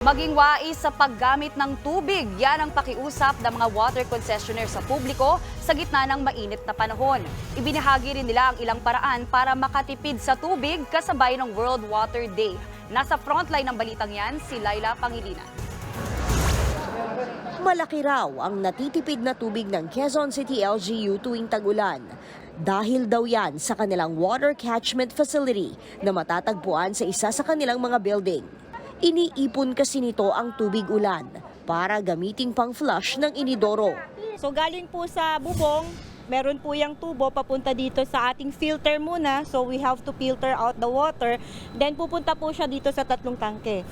Maging wais sa paggamit ng tubig, yan ang pakiusap ng mga water concessionaire sa publiko sa gitna ng mainit na panahon. Ibinahagi rin nila ang ilang paraan para makatipid sa tubig kasabay ng World Water Day. Nasa frontline ng balitang yan, si Laila Pangilinan. Malaki raw ang natitipid na tubig ng Quezon City LGU tuwing tag-ulan. Dahil daw yan sa kanilang water catchment facility na matatagpuan sa isa sa kanilang mga building. Iniipon kasi nito ang tubig ulan para gamiting pang flush ng inidoro. So galing po sa bubong, meron po yung tubo papunta dito sa ating filter muna. So we have to filter out the water. Then pupunta po siya dito sa tatlong tangke.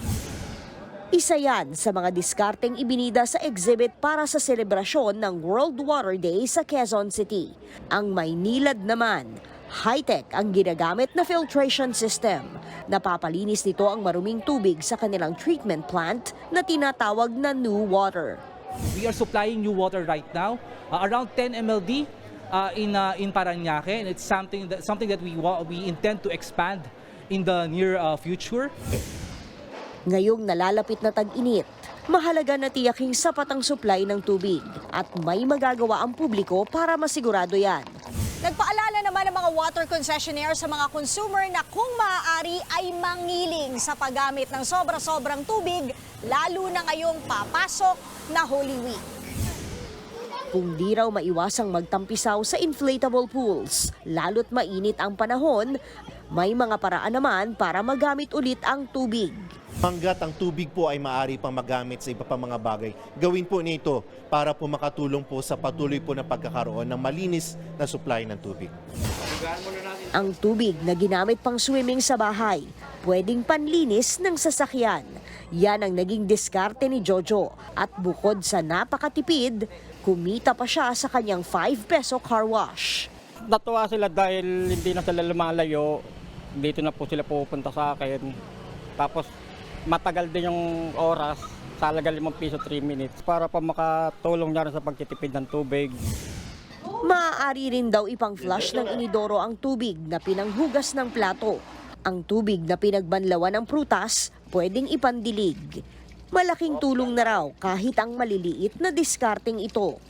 Isa yan sa mga diskarteng ibinida sa exhibit para sa selebrasyon ng World Water Day sa Quezon City. Ang Maynilad naman, high-tech ang ginagamit na filtration system. Napapalinis nito ang maruming tubig sa kanilang treatment plant na tinatawag na New Water. We are supplying new water right now, uh, around 10 MLD uh, in uh, in Paranaque, and it's something that something that we we intend to expand in the near uh, future. Ngayong nalalapit na tag-init, mahalaga na tiyaking sapat ang supply ng tubig at may magagawa ang publiko para masigurado yan. Nagpaalala mga water concessionaire sa mga consumer na kung maaari ay mangiling sa paggamit ng sobra-sobrang tubig, lalo na ngayong papasok na Holy Week. Kung di raw maiwasang magtampisaw sa inflatable pools, lalo't mainit ang panahon, may mga paraan naman para magamit ulit ang tubig. Hanggat ang tubig po ay maaari pang magamit sa iba pang mga bagay, gawin po nito para po makatulong po sa patuloy po na pagkakaroon ng malinis na supply ng tubig. Ang tubig na ginamit pang swimming sa bahay, pwedeng panlinis ng sasakyan. Yan ang naging diskarte ni Jojo. At bukod sa napakatipid, kumita pa siya sa kanyang 5 peso car wash. Natuwa sila dahil hindi na sila lumalayo. Dito na po sila pupunta sa akin. Tapos matagal din yung oras. Sa halaga 5 piso 3 minutes para pa makatulong niya sa pagtitipid ng tubig. Maaari rin daw ipang flush ng inidoro ang tubig na pinanghugas ng plato. Ang tubig na pinagbanlawan ng prutas, pwedeng ipandilig. Malaking tulong na raw kahit ang maliliit na diskarting ito.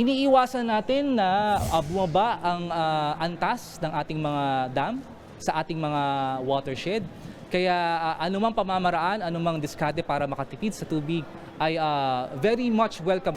Iniiwasan natin na uh, bumaba ang uh, antas ng ating mga dam sa ating mga watershed. Kaya uh, anumang pamamaraan, anumang diskarte para makatipid sa tubig ay uh, very much welcome.